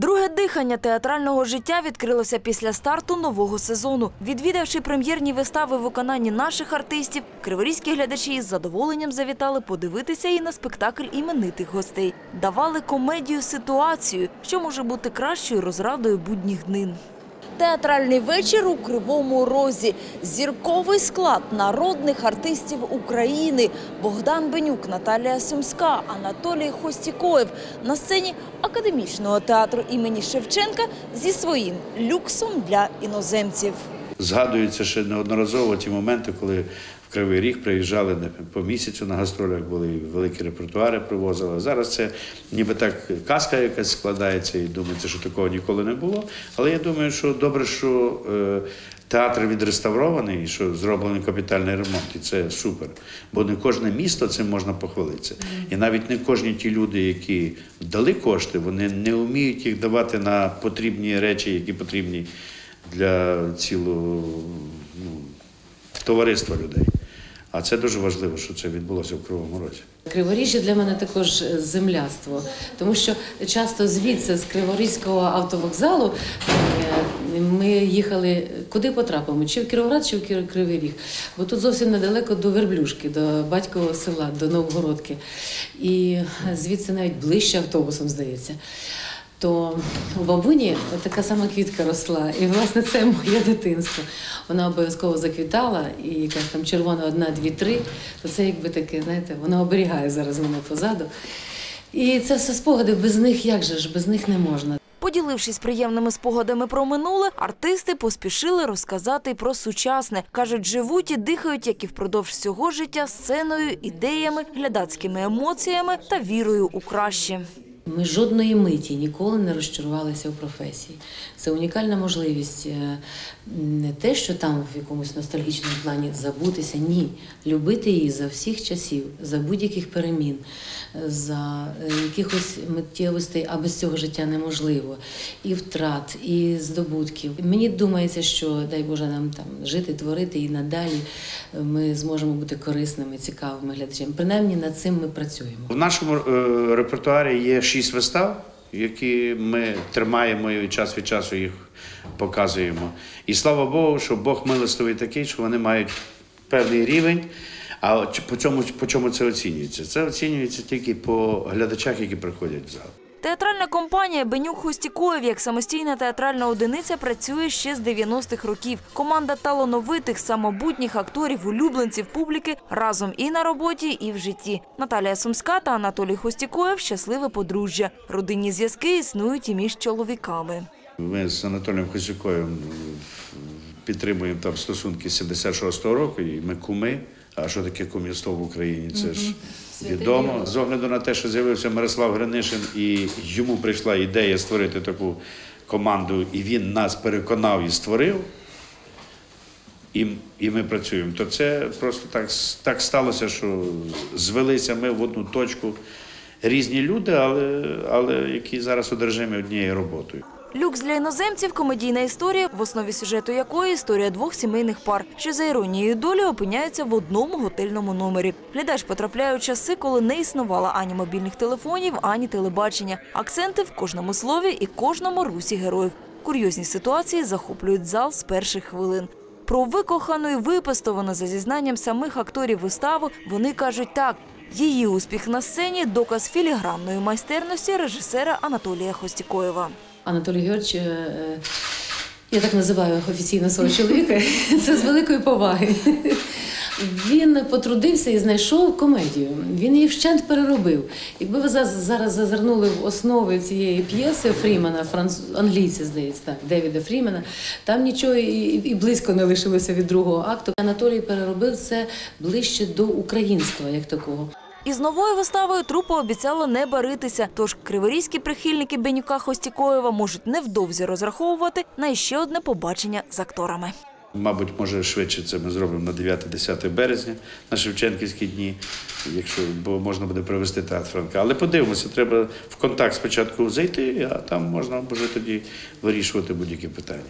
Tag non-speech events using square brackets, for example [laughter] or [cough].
Друге дихання театрального життя відкрилося після старту нового сезону. Відвідавши прем'єрні вистави в виконанні наших артистів, криворізькі глядачі із задоволенням завітали подивитися і на спектакль іменитих гостей. Давали комедію ситуацію, що може бути кращою розрадою будніх днин. Театральний вечір у Кривому Розі. Зірковий склад народних артистів України. Богдан Бенюк, Наталія Сумська, Анатолій Хостікоєв. На сцені академічного театру імені Шевченка зі своїм люксом для іноземців. Згадуються ще неодноразово ті моменти, коли в Кривий Ріг приїжджали по місяцю на гастролях, були великі репертуари привозили. Зараз це ніби так казка якась складається, і думається, що такого ніколи не було. Але я думаю, що добре, що е, театр відреставрований і що зроблений капітальний ремонт, і це супер. Бо не кожне місто цим можна похвалитися. І навіть не кожні ті люди, які дали кошти, вони не вміють їх давати на потрібні речі, які потрібні для цілого ну, товариства людей. А це дуже важливо, що це відбулося в Кривому Розі. Криворіжжя для мене також земляство, тому що часто звідси з Криворізького автовокзалу е, ми їхали куди потрапимо, чи в Кіровоград, чи в Кривий Ріг. Бо тут зовсім недалеко до Верблюшки, до батькового села, до Новгородки. І звідси навіть ближче автобусом здається. То у бабуні така сама квітка росла, і власне це моє дитинство. Вона обов'язково заквітала, і якась там червона одна, дві, три. То це якби таке, знаєте, вона оберігає зараз мене позаду. І це все спогади. Без них як же ж, без них не можна. Поділившись приємними спогадами про минуле, артисти поспішили розказати про сучасне. Кажуть, живуть і дихають, як і впродовж всього життя, сценою, ідеями, глядацькими емоціями та вірою у краще. Ми жодної миті ніколи не розчарувалися у професії. Це унікальна можливість е, не те, що там в якомусь ностальгічному плані забутися, ні. Любити її за всіх часів, за будь-яких перемін, за е, якихось миттєвостей, а без цього життя неможливо. І втрат, і здобутків. Мені думається, що дай Боже нам там жити, творити і надалі е, ми зможемо бути корисними, цікавими глядачам. Принаймні над цим ми працюємо. В нашому репертуарі є шість вистав, які ми тримаємо і час від часу їх показуємо. І слава Богу, що Бог милостивий такий, що вони мають певний рівень. А по чому, по чому це оцінюється? Це оцінюється тільки по глядачах, які приходять в зал. Театральна компанія Бенюк Хустікоєв як самостійна театральна одиниця працює ще з 90-х років. Команда талановитих, самобутніх акторів, улюбленців публіки разом і на роботі, і в житті. Наталія Сумська та Анатолій Хустікоєв щасливе подружжя. Родинні зв'язки існують і між чоловіками. Ми з Анатолієм Хосюкоєм підтримуємо там стосунки з 76-го року, і ми куми. А що таке кумівство в Україні? Це ж відомо. З огляду на те, що з'явився Мирослав Гринишин, і йому прийшла ідея створити таку команду, і він нас переконав і створив. І, і ми працюємо. То це просто так, так сталося, що звелися ми в одну точку різні люди, але, але які зараз одержимі однією роботою. Люкс для іноземців комедійна історія, в основі сюжету якої історія двох сімейних пар, що за іронією долі опиняються в одному готельному номері. Глядач потрапляє у часи, коли не існувало ані мобільних телефонів, ані телебачення. Акценти в кожному слові і кожному русі героїв. Курйозні ситуації захоплюють зал з перших хвилин. Про викохану і випестовану за зізнанням самих акторів виставу вони кажуть так. Її успіх на сцені доказ філігранної майстерності режисера Анатолія Хостікоєва. Анатолій Георгійович, е, е, я так називаю офіційно свого чоловіка, [laughs] це з великої поваги. Він потрудився і знайшов комедію. Він її вщент переробив. Якби ви зараз зазирнули в основи цієї п'єси Фрімана, франц... англійці, здається, так, Девіда Фрімана, там нічого і близько не лишилося від другого акту. Анатолій переробив це ближче до українства, як такого. Із новою виставою трупа обіцяла не баритися, тож криворізькі прихильники Бенюка Хостікоєва можуть невдовзі розраховувати на іще одне побачення з акторами. Мабуть, може швидше це ми зробимо на 9-10 березня, на Шевченківські дні, якщо бо можна буде привезти театр Франка. Але подивимося, треба в контакт спочатку зайти, а там можна вже тоді вирішувати будь-які питання.